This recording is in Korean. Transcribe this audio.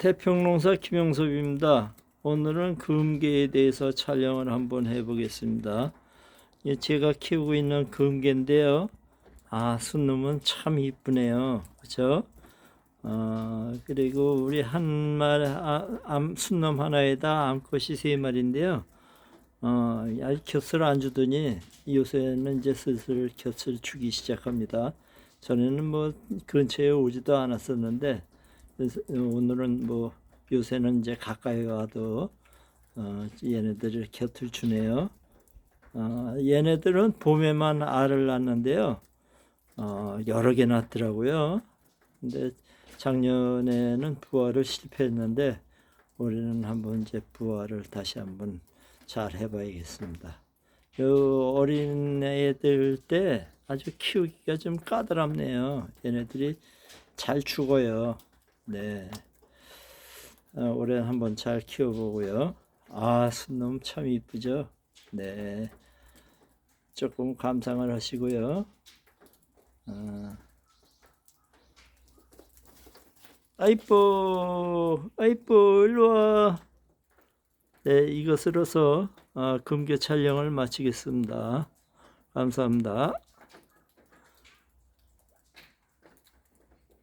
태평농사 김영섭입니다. 오늘은 금개에 대해서 촬영을 한번 해보겠습니다. 예, 제가 키우고 있는 금개인데요. 아, 순놈은 참 이쁘네요. 그죠? 어, 그리고 우리 한 마리, 아, 암, 순놈 하나에다 암컷이 세 마리인데요. 어, 곁을 안 주더니 요새는 이제 슬슬 곁을 주기 시작합니다. 전에는 뭐 근처에 오지도 않았었는데 오늘은 뭐 요새는 이제 가까이 가도 어, 얘네들을 곁을 주네요. 어, 얘네들은 봄에만 알을 낳는데요. 어, 여러 개 낳더라고요. 근데 작년에는 부화를 실패했는데 올해는 한번 이제 부화를 다시 한번 잘 해봐야겠습니다. 요 어린 애들 때 아주 키우기가 좀 까다롭네요. 얘네들이 잘 죽어요. 네. 어, 올해 한번 잘 키워보고요. 아, 순놈 참 이쁘죠? 네. 조금 감상을 하시고요. 어. 아이뻐, 아이뻐, 일로 와. 네, 이것으로서 어, 금괴 촬영을 마치겠습니다. 감사합니다.